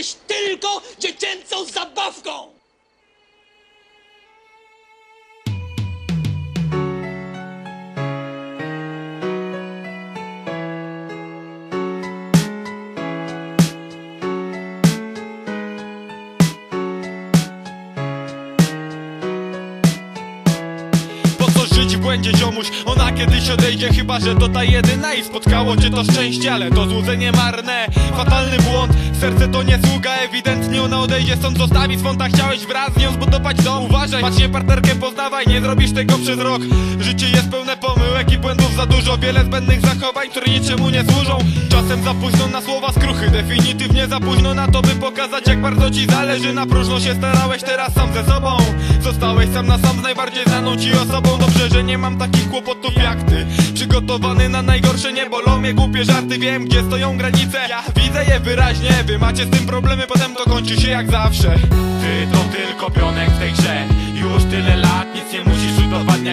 jesteś tylko dziecięcą zabawką! Błędzie ziomuś? Ona kiedyś odejdzie Chyba, że to ta jedyna. I spotkało cię to szczęście Ale to złudzenie marne, fatalny błąd Serce to nie sługa, ewidentnie ona odejdzie Stąd zostawi swąta, chciałeś wraz z nią zbudować dom. Uważaj, patrz nie partnerkę poznawaj, nie zrobisz tego przez rok. Życie jest pełne pomyłek i błędów za dużo. Wiele zbędnych zachowań, które niczemu nie służą. Czasem za późno na słowa skruchy. Definitywnie za późno na to, by pokazać jak bardzo ci zależy. Na próżno się starałeś, teraz sam ze sobą. Zostałeś sam na sam z najbardziej znaną ci osobą. Dobrze, że nie mam takich kłopotów jak ty. Przygotowany na najgorsze, nie bolą mnie głupie żarty Wiem, gdzie stoją granice, ja widzę je wyraźnie. Wy macie z tym problemy, potem to kończy się jak zawsze. Ty to tylko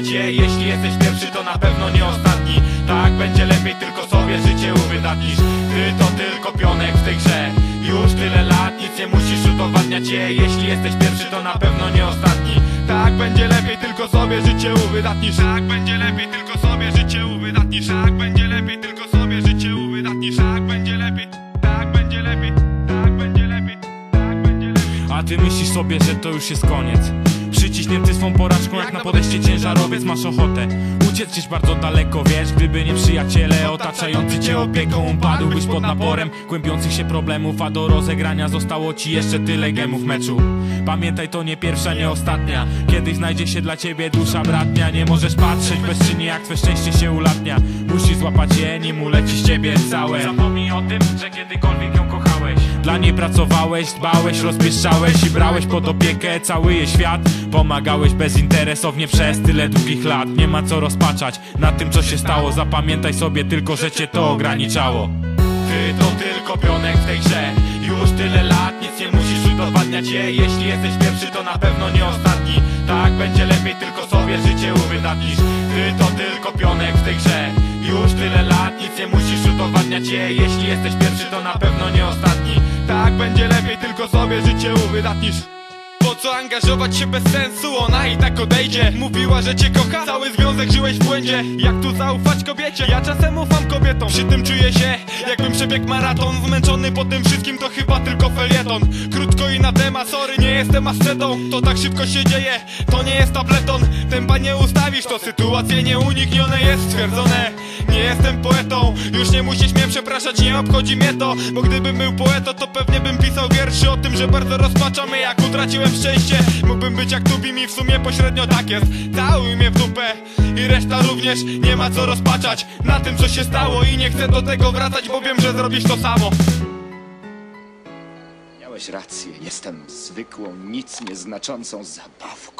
Jeśli jesteś pierwszy, to na pewno nie ostatni. Tak będzie lepiej, tylko sobie życie uwydatnisz. Ty to tylko pionek w tej grze. Już tyle lat, nic nie musisz udowadniać je. Jeśli jesteś pierwszy, to na pewno nie ostatni. Tak będzie lepiej, tylko sobie życie uwydatnisz. Tak będzie lepiej, tylko sobie życie uwydatnisz. Tak będzie lepiej, tylko sobie życie uwydatnisz. Tak będzie lepiej, tak będzie lepiej Tak będzie lepiej, tak będzie lepiej. A ty myślisz sobie, że to już jest koniec Przyciśnięty swą porażką jak na podejście ciężarowiec masz ochotę Uciec gdzieś bardzo daleko, wiesz? Gdyby nie przyjaciele otaczający cię opieką Upadłbyś pod naporem głębiących się problemów A do rozegrania zostało ci jeszcze tyle gemów meczu. Pamiętaj to nie pierwsza, nie ostatnia. Kiedyś znajdzie się dla ciebie dusza bratnia. Nie możesz patrzeć bezczynnie jak twe szczęście się ulatnia. Musisz złapać je, nim uleci z ciebie całe. Zapomnij o tym, że kiedykolwiek Dla niej pracowałeś, dbałeś, rozpieszczałeś I brałeś pod opiekę cały jej świat. Pomagałeś bezinteresownie przez tyle długich lat. Nie ma co rozpaczać na tym co się stało. Zapamiętaj sobie tylko, że cię to ograniczało. Ty to tylko pionek w tej grze. Już tyle lat, nic nie musisz udowadniać je Jeśli jesteś pierwszy, to na pewno nie ostatni. Tak będzie lepiej, tylko sobie życie uwydatnisz. Ty to tylko pionek w tej grze Już tyle lat, nic nie musisz udowadniać je Jeśli jesteś pierwszy, to na pewno nie ostatni. Tak będzie lepiej, tylko sobie życie uwydatnisz co angażować się bez sensu? Ona i tak odejdzie. Mówiła, że cię kocha. Cały związek żyłeś w błędzie. Jak tu zaufać kobiecie? Ja czasem ufam kobietom. Przy tym czuję się jakbym przebiegł maraton. Zmęczony po tym wszystkim to chyba tylko felieton. Krótko i na temat, sorry nie jestem ascetą. To tak szybko się dzieje, to nie jest tableton. Tempa nie ustawisz, to sytuacje nieuniknione jest stwierdzone. Nie jestem poetą, już nie musisz mnie przepraszać Nie obchodzi mnie to, bo gdybym był poetą To pewnie bym pisał wierszy o tym, że bardzo rozpaczamy. Jak utraciłem szczęście. Mógłbym być jak Tubim i w sumie pośrednio tak jest. Całuj mnie w dupę i reszta również Nie ma co rozpaczać na tym co się stało I nie chcę do tego wracać, bo wiem, że zrobisz to samo. Miałeś rację, jestem zwykłą, nic nieznaczącą zabawką.